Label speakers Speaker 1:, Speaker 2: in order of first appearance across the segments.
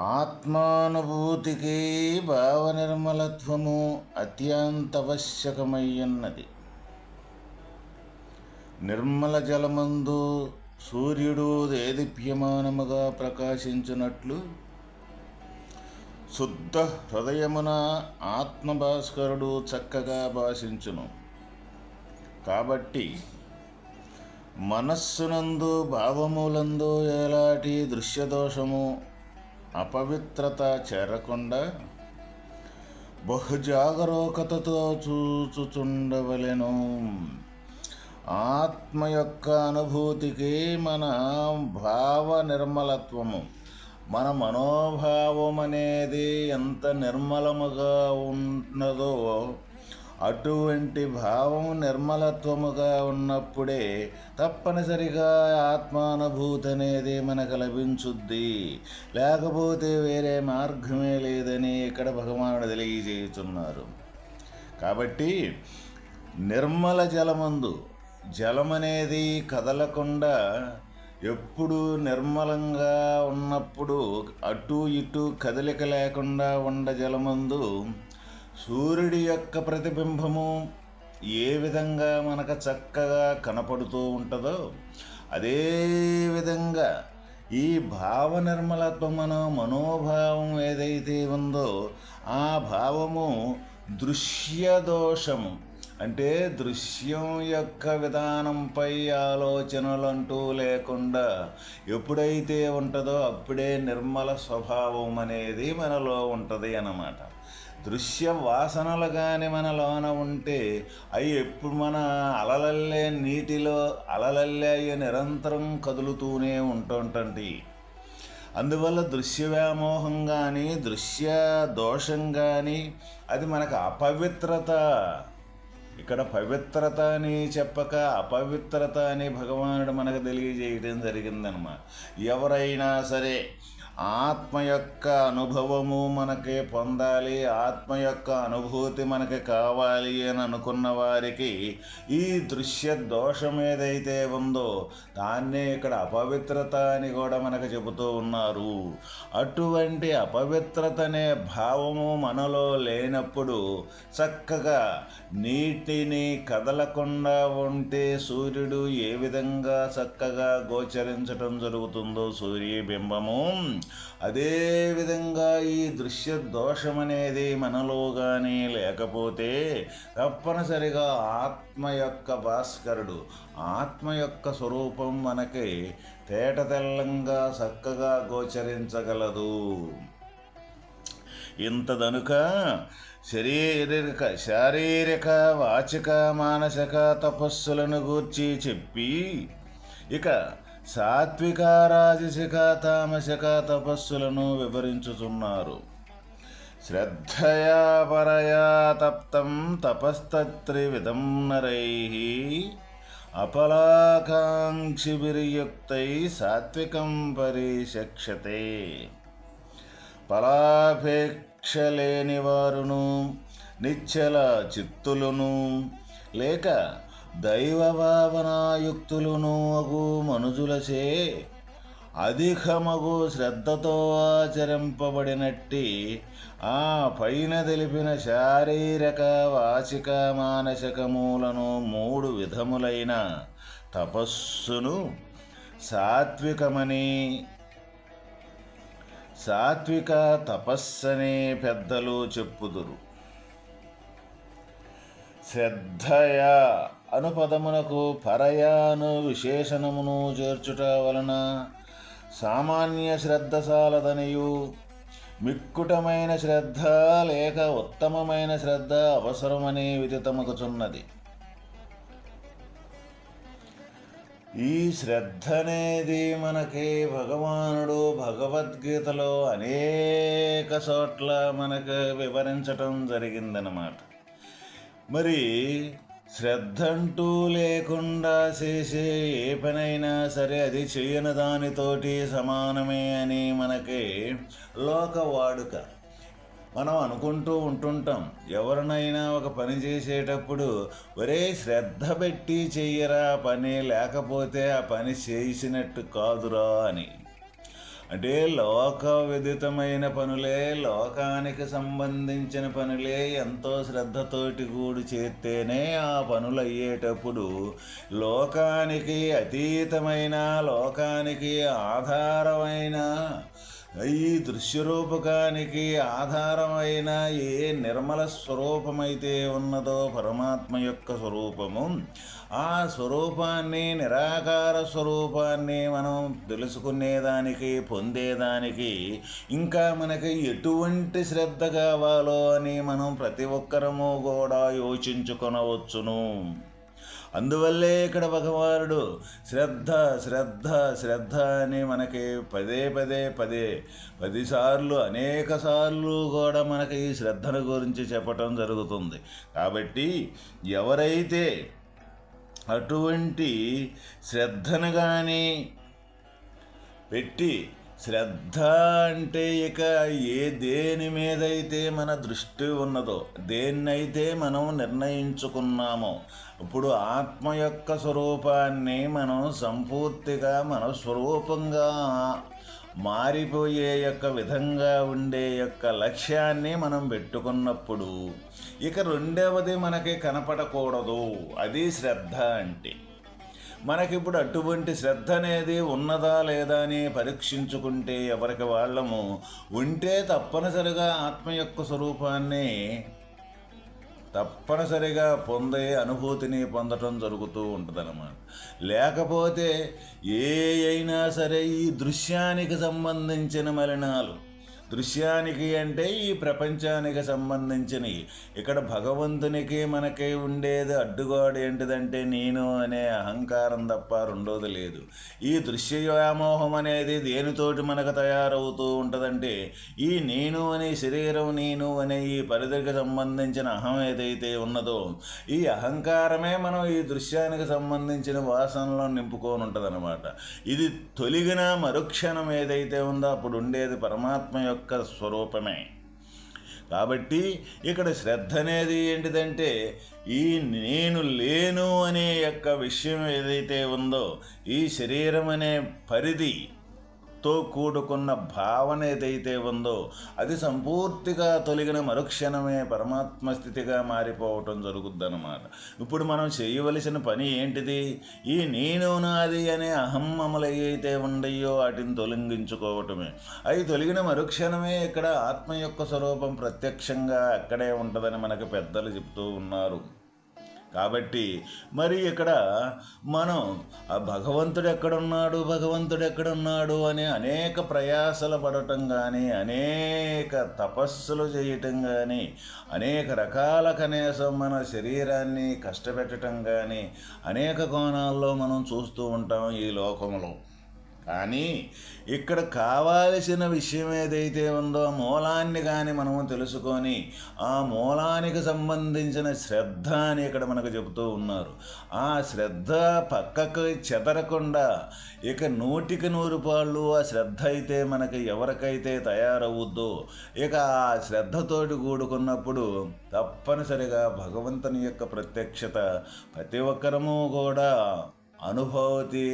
Speaker 1: ఆత్మానుభూతికి భావనిర్మలత్వము అత్యంతవశ్యకమయ్యున్నది. నిర్మల జలమందు సూర్యుడు దేదీప్యమానముగా ప్రకాశించినట్లు శుద్ధ హృదయమున ఆత్మభాస్కరుడు చక్కగా భాషించును. కాబట్టి మనస్సునందు భావములందు ఎలాంటి దృశ్యదోషము అపవిత్రత చేరకుండా బహుజాగరూకతతో చూచుచుండవలెను. ఆత్మ యొక్క అనుభూతికి మన భావ నిర్మలత్వము మన మనోభావం అనేది ఎంత నిర్మలముగా ఉన్నదో అటువంటి భావం నిర్మలత్వముగా ఉన్నప్పుడే తప్పనిసరిగా ఆత్మానుభూతి అనేది మనకు లభించుద్ది. లేకపోతే వేరే మార్గమే లేదని ఇక్కడ భగవానుడు తెలియజేస్తున్నారు కాబట్టి నిర్మల జలమందు జలమనేది కదలకుండా ఎప్పుడు నిర్మలంగా ఉన్నప్పుడు అటు ఇటు కదలిక లేకుండా ఉండ జలమందు సూర్యుడి యొక్క ప్రతిబింబము ఏ విధంగా మనకు చక్కగా కనపడుతూ ఉంటుందో అదే విధంగా ఈ భావ నిర్మలత్వం మనోభావం ఏదైతే ఉందో ఆ భావము దృశ్యదోషము. అంటే దృశ్యం యొక్క విధానంపై ఆలోచనలంటూ లేకుండా ఎప్పుడైతే ఉంటుందో అప్పుడే నిర్మల స్వభావం అనేది మనలో ఉంటుంది అన్నమాట. దృశ్య వాసనలు కానీ మనలోన ఉంటే అవి ఎప్పుడు మన అలలల్లే నీటిలో అలలల్లే అవి నిరంతరం కదులుతూనే ఉంటుంటండి. అందువల్ల దృశ్య వ్యామోహం కానీ దృశ్య దోషం కానీ అది మనకు అపవిత్రత. ఇక్కడ పవిత్రత అని చెప్పక అపవిత్రత అని భగవానుడు మనకు తెలియజేయడం జరిగిందనమాట. ఎవరైనా సరే ఆత్మ యొక్క అనుభవము మనకి పొందాలి ఆత్మ యొక్క అనుభూతి మనకి కావాలి అని అనుకున్న వారికి ఈ దృశ్య దోషం ఏదైతే ఉందో దాన్నే ఇక్కడ అపవిత్రత అని కూడా మనకు చెబుతూ ఉన్నారు. అటువంటి అపవిత్రత అనే భావము మనలో లేనప్పుడు చక్కగా నీటిని కదలకుండా ఉంటే సూర్యుడు ఏ విధంగా చక్కగా గోచరించటం జరుగుతుందో సూర్యబింబము అదేవిధంగా ఈ దృశ్య దోషమనేది మనలో కానీ లేకపోతే తప్పనిసరిగా ఆత్మ యొక్క భాస్కరుడు ఆత్మ యొక్క స్వరూపం మనకి తేట తెల్లంగా చక్కగా గోచరించగలదు. ఇంతదనుక శరీరక శారీరక వాచిక మానసిక తపస్సులను గూర్చి చెప్పి ఇక సాత్విక రాజసిక తామసిక తపస్సులను వివరించుతున్నారు శ్రద్ధయా పరయా తప్తం తపస్తత్రివిధం నరై. అపలాకాంక్షిభిర్యుక్తై సాత్వికం పరిశక్షతే. ఫలాపేక్ష లేని వారును నిశ్చల చిత్తులను లేక దైవభావనాయుక్తులును అగు మనుజులచే అధికమగు శ్రద్ధతో ఆచరింపబడినట్టి ఆ పైన తెలిపిన శారీరక వాచిక మానసికములను మూడు విధములైన తపస్సును సాత్వికమని సాత్విక తపస్సనే పెద్దలు చెప్పుదురు. శ్రద్ధయా అనుపదమునకు పరయాను విశేషణమును చేర్చుట వలన సామాన్య శ్రద్ధశాలదనియు మిక్కుటమైన శ్రద్ధ లేక ఉత్తమమైన శ్రద్ధ అవసరమనే విదితమకుచున్నది ఈ శ్రద్ధ అనేది మనకి భగవానుడు భగవద్గీతలో అనేక చోట్ల మనకు వివరించటం జరిగిందనమాట మరి శ్రద్ధ అంటూ లేకుండా చేసే ఏ పనైనా సరే అది చేయని దానితోటి సమానమే అని మనకి లోక వాడుక మనం అనుకుంటూ ఉంటుంటాం. ఎవరినైనా ఒక పని చేసేటప్పుడు ఒరే శ్రద్ధ పెట్టి చెయ్యరా పని లేకపోతే ఆ పని చేసినట్టు కాదురా అని. అంటే లోక విదితమైన పనులే లోకానికి సంబంధించిన పనులే ఎంతో శ్రద్ధతోటి కూడి చేస్తేనే ఆ పనులు అయ్యేటప్పుడు లోకానికి అతీతమైన లోకానికి ఆధారమైన ఈ దృశ్యరూపకానికి ఆధారమైన ఏ నిర్మల స్వరూపమైతే ఉన్నదో పరమాత్మ యొక్క స్వరూపము ఆ స్వరూపాన్ని నిరాకార స్వరూపాన్ని మనం తెలుసుకునేదానికి పొందేదానికి ఇంకా మనకి ఎటువంటి శ్రద్ధ కావాలో అని మనం ప్రతి ఒక్కరము కూడా యోచించుకొనవచ్చును. అందువల్లే ఇక్కడ భగవానుడు శ్రద్ధ శ్రద్ధ శ్రద్ధ అని మనకి పదే పదే పదే పదిసార్లు అనేక సార్లు కూడా మనకి ఈ శ్రద్ధను గురించి చెప్పటం జరుగుతుంది. కాబట్టి ఎవరైతే అటువంటి శ్రద్ధను కానీ పెట్టి శ్రద్ధ అంటే ఇక ఏ దేని మీదైతే మన దృష్టి ఉన్నదో దేన్నైతే మనం నిర్ణయించుకున్నామో ఇప్పుడు ఆత్మ యొక్క స్వరూపాన్ని మనం సంపూర్తిగా మన స్వరూపంగా మారిపోయే యొక్క విధంగా ఉండే యొక్క లక్ష్యాన్ని మనం పెట్టుకున్నప్పుడు ఇక రెండవది మనకి కనపడకూడదు. అది శ్రద్ధ అంటే. మనకిప్పుడు అటువంటి శ్రద్ధ అనేది ఉన్నదా లేదా అని పరీక్షించుకుంటే ఎవరికి వాళ్ళము? ఉంటే తప్పనిసరిగా ఆత్మ యొక్క స్వరూపాన్ని తప్పనిసరిగా పొందే అనుభూతిని పొందటం జరుగుతూ ఉంటుందన్నమాట. లేకపోతే ఏ అయినా సరే ఈ దృశ్యానికి సంబంధించిన మలినాలు దృశ్యానికి అంటే ఈ ప్రపంచానికి సంబంధించినవి ఇక్కడ భగవంతునికి మనకి ఉండేది అడ్డుగోడ ఏంటిదంటే నేను అనే అహంకారం తప్ప రెండోది లేదు. ఈ దృశ్య వ్యామోహం అనేది దేనితోటి మనకు తయారవుతూ ఉంటుందంటే ఈ నేను అనే శరీరం నేను అనే ఈ పరిధికి సంబంధించిన అహం ఏదైతే ఉన్నదో ఈ అహంకారమే మనం ఈ దృశ్యానికి సంబంధించిన వాసనలో నింపుకొని ఉంటుందన్నమాట ఇది తొలిగిన మరుక్షణం ఏదైతే ఉందో అప్పుడు ఉండేది పరమాత్మ యొక్క యొక్క స్వరూపమే. కాబట్టి ఇక్కడ శ్రద్ధ అనేది ఏంటిదంటే ఈ నేను లేను అనే యొక్క విషయం ఏదైతే ఉందో ఈ శరీరం అనే పరిధి తో కూడుకున్న భావన ఏదైతే ఉందో అది సంపూర్తిగా తొలగిన మరుక్షణమే పరమాత్మ స్థితిగా మారిపోవటం జరుగుద్దన్నమాట. ఇప్పుడు మనం చేయవలసిన పని ఏంటిది? ఈ నేను నాది అనే అహమ్మములు ఏవైతే ఉండయో వాటిని తొలగించుకోవటమే. అవి తొలగిన మరుక్షణమే ఇక్కడ ఆత్మ యొక్క స్వరూపం ప్రత్యక్షంగా అక్కడే ఉంటుందని మనకు పెద్దలు చెప్తూ ఉన్నారు. కాబట్టి మరి ఇక్కడ మనం ఆ భగవంతుడు ఎక్కడున్నాడు? భగవంతుడు ఎక్కడున్నాడు? అని అనేక ప్రయాసలు పడటం కానీ అనేక తపస్సులు చేయటం కానీ అనేక రకాల కనీసం మన శరీరాన్ని కష్టపెట్టడం కానీ అనేక కోణాల్లో మనం చూస్తూ ఉంటాం ఈ లోకంలో. కానీ ఇక్కడ కావాల్సిన విషయం ఏదైతే ఉందో మూలాన్ని కానీ మనము తెలుసుకొని ఆ మూలానికి సంబంధించిన శ్రద్ధ అని ఇక్కడ మనకు చెబుతూ ఉన్నారు. ఆ శ్రద్ధ పక్కకు చెదరకుండా ఇక నూటికి నూరు పాళ్ళు ఆ శ్రద్ధ అయితే మనకి ఎవరికైతే తయారవుద్దో ఇక ఆ శ్రద్ధతోటి కూడుకున్నప్పుడు తప్పనిసరిగా భగవంతుని యొక్క ప్రత్యక్షత ప్రతి ఒక్కరము కూడా అనుభూతి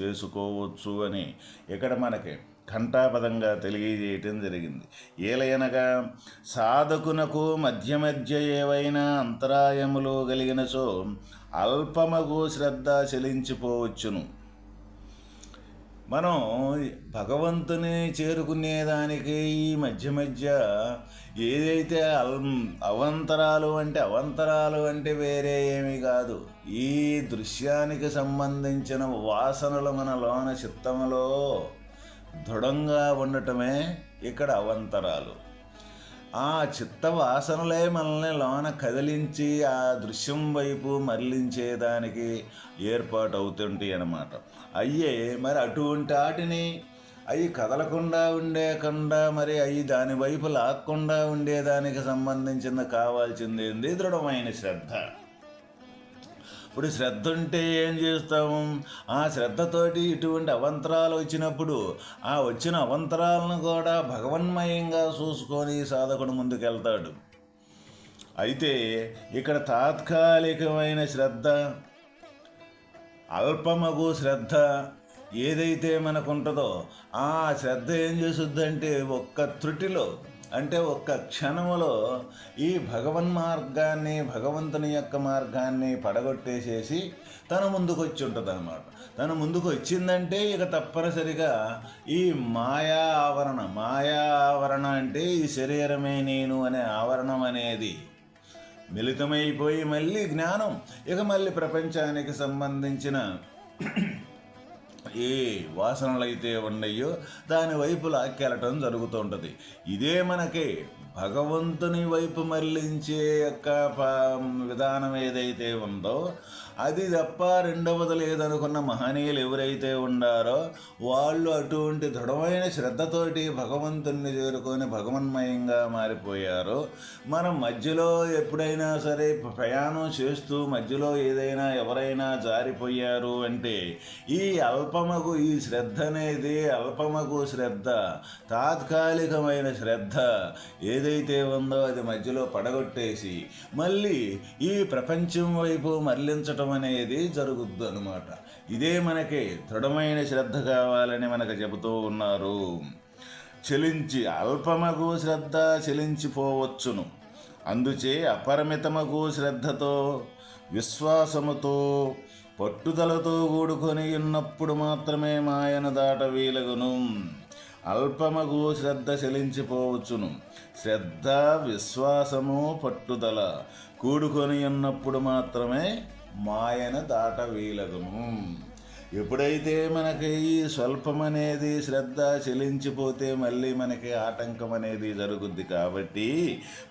Speaker 1: చేసుకోవచ్చు అని. ఇక్కడ మనకి ఘంటాపదంగా తెలియజేయటం జరిగింది. ఏలయనగా సాధకునకు మధ్య మధ్య ఏవైనా అంతరాయములు కలిగినచో అల్పమగు శ్రద్ధ చెలించిపోవచ్చును. మనం భగవంతుని చేరుకునేదానికి ఈ మధ్య మధ్య ఏదైతే అల్ అవంతరాలు అంటే అవంతరాలు అంటే వేరే ఏమీ కాదు. ఈ దృశ్యానికి సంబంధించిన వాసనలు మన లోన చిత్తములో దృఢంగా ఉండటమే ఇక్కడ అవంతరాలు. ఆ చిత్త వాసనలే మనల్ని లోన కదిలించి ఆ దృశ్యం వైపు మరలించేదానికి ఏర్పాటు అవుతుంటాయి అన్నమాట అయ్యే మరి అటువంటి వాటిని అవి కదలకుండా ఉండేకుండా మరి అవి దాని వైపు లాక్కుండా ఉండేదానికి సంబంధించింది కావాల్సింది ఏంది దృఢమైన శ్రద్ధ. ఇప్పుడు శ్రద్ధ ఉంటే ఏం చేస్తాము? ఆ శ్రద్ధతోటి ఇటువంటి అవంతరాలు వచ్చినప్పుడు ఆ వచ్చిన అవంతరాలను కూడా భగవన్మయంగా చూసుకొని సాధకుడు ముందుకెళ్తాడు. అయితే ఇక్కడ తాత్కాలికమైన శ్రద్ధ అల్పమగు శ్రద్ధ ఏదైతే మనకు ఉంటుందో ఆ శ్రద్ధ ఏం చేస్తుందంటే ఒక్క త్రుటిలో అంటే ఒక్క క్షణములో ఈ భగవన్ మార్గాన్ని భగవంతుని యొక్క మార్గాన్ని పడగొట్టేసేసి తన ముందుకు వచ్చి ఉంటుంది అనమాట తన ముందుకు వచ్చిందంటే ఇక తప్పనిసరిగా ఈ మాయా ఆవరణ మాయా ఆవరణ అంటే ఈ శరీరమే నేను అనే ఆవరణం అనేది మిళితమైపోయి మళ్ళీ జ్ఞానం ఇక మళ్ళీ ప్రపంచానికి సంబంధించిన ఏ వాసనలైతే ఉన్నాయో దాని వైపు లాక్కెళ్ళటం జరుగుతూ ఉంటుంది ఇదే మనకి భగవంతుని వైపు మళ్ళించే యొక్క విధానం ఏదైతే ఉందో అది తప్ప రెండవది లేదనుకున్న మహనీయులు ఎవరైతే ఉండారో వాళ్ళు అటువంటి దృఢమైన శ్రద్ధతోటి భగవంతుణ్ణి చేరుకొని భగవన్మయంగా మారిపోయారు. మనం మధ్యలో ఎప్పుడైనా సరే ప్రయాణం చేస్తూ మధ్యలో ఏదైనా ఎవరైనా జారిపోయారు అంటే ఈ అల్పమకు ఈ శ్రద్ధ అనేది అల్పమకు శ్రద్ధ తాత్కాలికమైన శ్రద్ధ ఏదైతే ఉందో అది మధ్యలో పడగొట్టేసి మళ్ళీ ఈ ప్రపంచం వైపు మరలించటం అనేది జరుగుద్దు అనమాట ఇదే మనకి దృఢమైన శ్రద్ధ కావాలని మనకు చెబుతూ ఉన్నారు. చెలించి అల్పమగు శ్రద్ధ చెలించిపోవచ్చును. అందుచే అపరిమితమగు శ్రద్ధతో విశ్వాసముతో పట్టుదలతో కూడుకొని ఉన్నప్పుడు మాత్రమే మాయను దాట వీలగును. అల్పమగు శ్రద్ధ చెలించిపోవచ్చును. శ్రద్ధ విశ్వాసము పట్టుదల కూడుకొని ఉన్నప్పుడు మాత్రమే మాయను దాట వీలగును ఎప్పుడైతే మనకి ఈ స్వల్పం అనేది శ్రద్ధ చెలించిపోతే మళ్ళీ మనకి ఆటంకం అనేది జరుగుద్ది కాబట్టి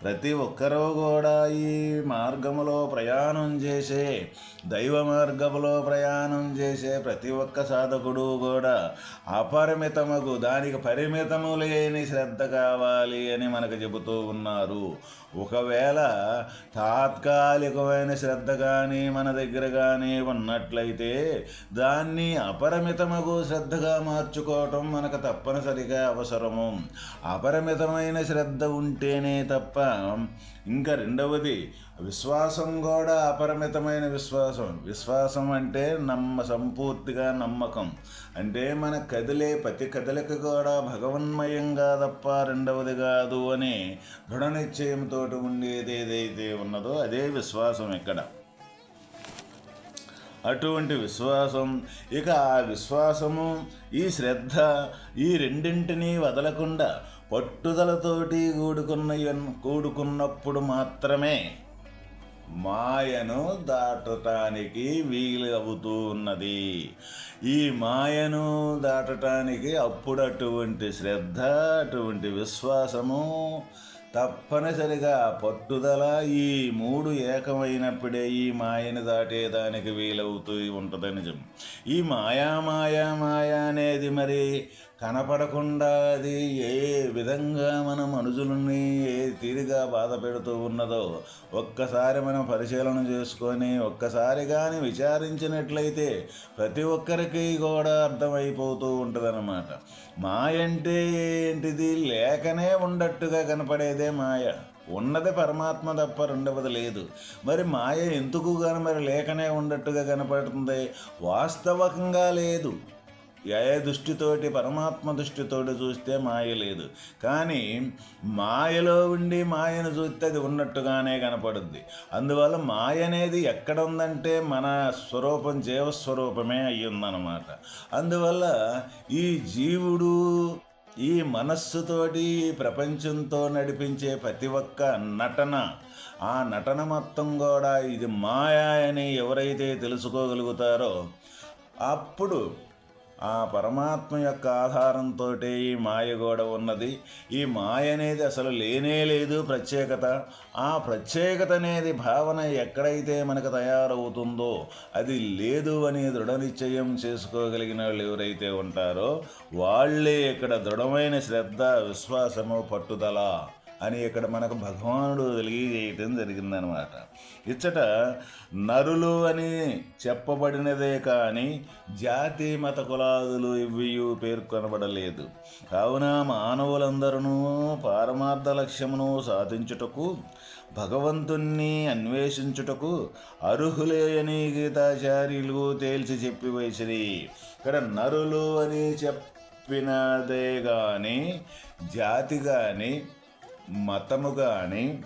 Speaker 1: ప్రతి ఒక్కరూ కూడా ఈ మార్గంలో ప్రయాణం చేసే దైవ మార్గంలో ప్రయాణం చేసే ప్రతి ఒక్క సాధకుడు కూడా అపరిమితముకు దానికి పరిమితము లేని శ్రద్ధ కావాలి అని మనకు చెబుతూ ఉన్నారు. ఒకవేళ తాత్కాలికమైన శ్రద్ధ కానీ మన దగ్గర కానీ ఉన్నట్లయితే దాన్ని అపరిమితమగు శ్రద్ధగా మార్చుకోవటం మనకు తప్పనిసరిగా అవసరము. అపరిమితమైన శ్రద్ధ ఉంటేనే తప్ప ఇంకా రెండవది విశ్వాసం కూడా అపరిమితమైన విశ్వాసం. విశ్వాసం అంటే నమ్మ సంపూర్తిగా నమ్మకం. అంటే మన కదిలే ప్రతి కదలిక కూడా భగవన్మయంగా తప్ప రెండవది కాదు అని దృఢ నిశ్చయంతో ఉండేది ఏదైతే ఉన్నదో అదే విశ్వాసం ఇక్కడ అటువంటి విశ్వాసం ఇక ఆ విశ్వాసము ఈ శ్రద్ధ ఈ రెండింటినీ వదలకుండా పట్టుదలతోటి కూడుకున్న కూడుకున్నప్పుడు మాత్రమే మాయను దాటటానికి వీలు అవుతూ ఉన్నది ఈ మాయను దాటటానికి అప్పుడు అటువంటి శ్రద్ధ అటువంటి విశ్వాసము తప్పనిసరిగా పట్టుదల ఈ మూడు ఏకమైనప్పుడే ఈ మాయను దాటేదానికి వీలవుతూ ఉంటుంది నిజం ఈ మాయా మాయా మాయా అనేది మరి కనపడకుండా అది ఏ విధంగా మన మనుషులని ఏ తీరుగా బాధ పెడుతూ ఉన్నదో ఒక్కసారి మనం పరిశీలన చేసుకొని ఒక్కసారి కానీ విచారించినట్లయితే ప్రతి ఒక్కరికి కూడా అర్థమైపోతూ ఉంటుందన్నమాట. మాయ అంటే ఏంటిది? లేకనే ఉండట్టుగా కనపడేదే మాయ. ఉన్నది పరమాత్మ తప్ప రెండవది లేదు. మరి మాయ ఎందుకు కానీ మరి లేకనే ఉండట్టుగా కనపడుతుంది? వాస్తవకంగా లేదు. ఏ దృష్టితోటి పరమాత్మ దృష్టితోటి చూస్తే మాయ లేదు. కానీ మాయలో ఉండి మాయను చూస్తే అది ఉన్నట్టుగానే కనపడుద్ది. అందువల్ల మాయ అనేది ఎక్కడ ఉందంటే మన స్వరూపం జీవస్వరూపమే అయ్యిందనమాట. అందువల్ల ఈ జీవుడు ఈ మనస్సుతోటి ప్రపంచంతో నడిపించే ప్రతి ఒక్క నటన ఆ నటన మొత్తం కూడా ఇది మాయా అని ఎవరైతే తెలుసుకోగలుగుతారో అప్పుడు ఆ పరమాత్మ యొక్క ఆధారంతో ఈ మాయ కూడా ఉన్నది. ఈ మాయ అనేది అసలు లేనే లేదు ప్రత్యేకత. ఆ ప్రత్యేకత అనేది భావన ఎక్కడైతే మనకు తయారవుతుందో అది లేదు అని దృఢ నిశ్చయం చేసుకోగలిగిన వాళ్ళు ఎవరైతే ఉంటారో వాళ్ళే ఇక్కడ దృఢమైన శ్రద్ధ విశ్వాసము పట్టుదల. అని ఇక్కడ మనకు భగవానుడు తెలియజేయటం జరిగిందనమాట. ఇచ్చట నరులు అని చెప్పబడినదే కానీ జాతి మత కులాదులు ఇవి పేర్కొనబడలేదు కావున మానవులందరూ పారమార్థ లక్ష్యమును సాధించుటకు భగవంతుణ్ణి అన్వేషించుటకు అర్హులే అని గీతాచార్యులు తేల్చి చెప్పి వేసిరి. ఇక్కడ నరులు అని చెప్పినదే కానీ జాతి కానీ మతము కానీ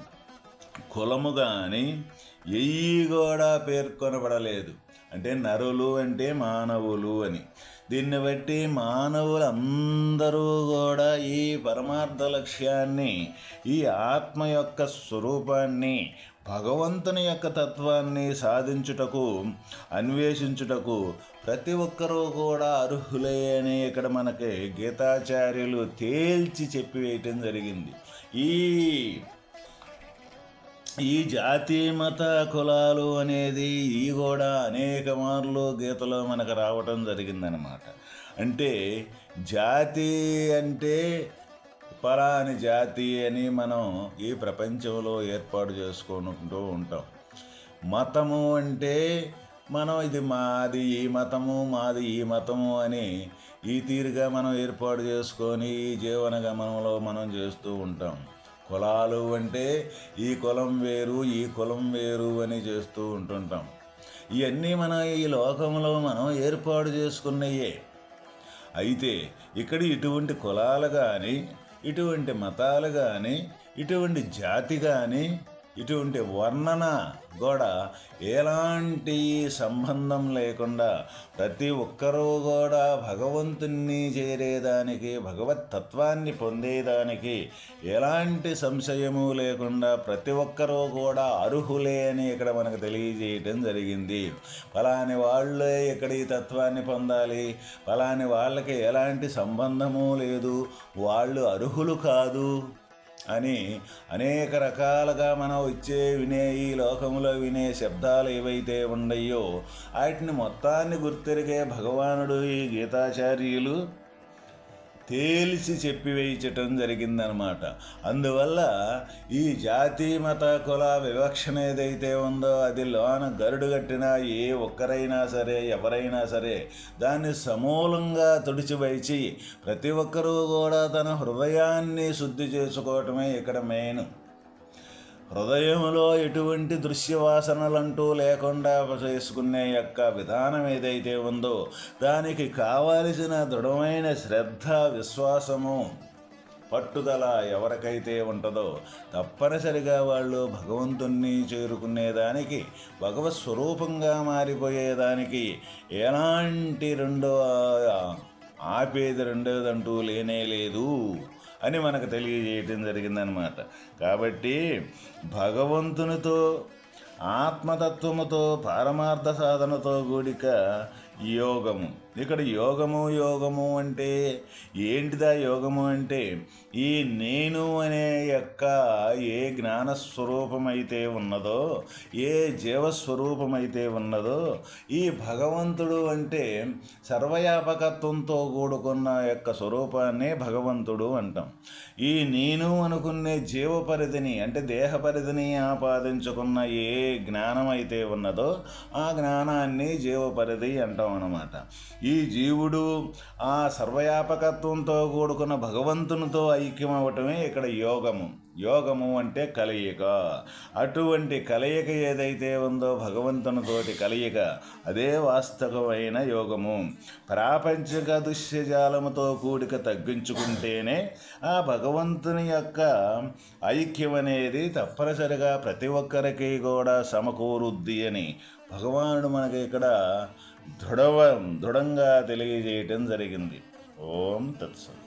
Speaker 1: కులము కానీ ఎయ్యి కూడా పేర్కొనబడలేదు. అంటే నరులు అంటే మానవులు అని. దీన్ని బట్టి మానవులందరూ కూడా ఈ పరమార్థ లక్ష్యాన్ని ఈ ఆత్మ యొక్క స్వరూపాన్ని భగవంతుని యొక్క తత్వాన్ని సాధించుటకు అన్వేషించుటకు ప్రతి ఒక్కరూ కూడా అర్హులే అని ఇక్కడ మనకి గీతాచార్యులు తేల్చి చెప్పివేయటం జరిగింది. ఈ ఈ జాతి మత కులాలు అనేది ఈ కూడా అనేక మార్లు గీతలో మనకు రావటం జరిగిందనమాట అంటే జాతి అంటే పలాని జాతి అని మనం ఈ ప్రపంచంలో ఏర్పాటు చేసుకుంటూ ఉంటాం. మతము అంటే మనం ఇది మాది ఈ మతము మాది ఈ మతము అని ఈ తీరుగా మనం ఏర్పాటు చేసుకొని ఈ జీవన గమనంలో మనం చేస్తూ ఉంటాం. కులాలు అంటే ఈ కులం వేరు ఈ కులం వేరు అని చేస్తూ ఉంటుంటాం. ఇవన్నీ మన ఈ లోకంలో మనం ఏర్పాటు చేసుకున్నయే. అయితే ఇక్కడ ఇటువంటి కులాలు కానీ ఇటువంటి మతాలు కానీ ఇటువంటి జాతి కానీ ఇటువంటి వర్ణన కూడా ఎలాంటి సంబంధం లేకుండా ప్రతి ఒక్కరూ కూడా భగవంతుణ్ణి చేరేదానికి భగవత్ తత్వాన్ని పొందేదానికి ఎలాంటి సంశయము లేకుండా ప్రతి ఒక్కరూ కూడా అర్హులే అని ఇక్కడ మనకు తెలియజేయటం జరిగింది. ఫలాని వాళ్ళే ఇక్కడ ఈ తత్వాన్ని పొందాలి. ఫలాని వాళ్ళకి ఎలాంటి సంబంధము లేదు. వాళ్ళు అర్హులు కాదు. అని అనేక రకాలుగా మనం వచ్చే వినే ఈ లోకంలో వినే శబ్దాలు ఏవైతే ఉన్నాయో వాటిని మొత్తాన్ని గుర్తెరిగే భగవానుడు ఈ గీతాచార్యులు. తేల్చి చెప్పివేయించటం జరిగిందనమాట. అందువల్ల ఈ జాతి మత కుల వివక్షణ ఏదైతే ఉందో అది లోన గరుడు కట్టినా ఏ ఒక్కరైనా సరే ఎవరైనా సరే దాన్ని సమూలంగా తుడిచివైచి ప్రతి ఒక్కరూ కూడా తన హృదయాన్ని శుద్ధి చేసుకోవటమే ఇక్కడ మెయిన్. హృదయంలో ఎటువంటి దృశ్యవాసనలంటూ లేకుండా చేసుకునే యొక్క విధానం ఏదైతే ఉందో దానికి కావలసిన దృఢమైన శ్రద్ధ విశ్వాసము పట్టుదల ఎవరికైతే ఉంటుందో తప్పనిసరిగా వాళ్ళు భగవంతుణ్ణి చేరుకునేదానికి భగవత్ స్వరూపంగా మారిపోయేదానికి ఎలాంటి రెండో ఆపేది రెండోదంటూ లేనే లేదు. అని మనకు తెలియజేయటం జరిగిందనమాట కాబట్టి భగవంతునితో ఆత్మతత్వముతో పారమార్థ సాధనతో కూడిక యోగము. ఇక్కడ యోగము యోగము అంటే ఏంటిదా యోగము అంటే ఈ నేను అనే యొక్క ఏ జ్ఞానస్వరూపమైతే ఉన్నదో ఏ జీవస్వరూపమైతే ఉన్నదో ఈ భగవంతుడు అంటే సర్వయాపకత్వంతో కూడుకున్న యొక్క స్వరూపాన్నే భగవంతుడు అంటాం. ఈ నేను అనుకునే జీవ పరిధిని అంటే దేహ పరిధిని ఆపాదించుకున్న ఏ జ్ఞానం అయితే ఉన్నదో ఆ జ్ఞానాన్ని జీవ పరిధి అంటాం అన్నమాట. ఈ జీవుడు ఆ సర్వయాపకత్వంతో కూడుకున్న భగవంతునితో ఐక్యమవటమే ఇక్కడ యోగము. యోగము అంటే కలయిక. అటువంటి కలయిక ఏదైతే ఉందో భగవంతునితోటి కలయిక అదే వాస్తవమైన యోగము. ప్రాపంచిక దుశ్యజాలముతో కూడిక తగ్గించుకుంటేనే ఆ భగవంతుని యొక్క ఐక్యం అనేది తప్పనిసరిగా ప్రతి ఒక్కరికి కూడా సమకూరుద్ది అని భగవానుడు మనకి ఇక్కడ దృఢవ దృఢంగా తెలియజేయటం జరిగింది. ఓం తత్సం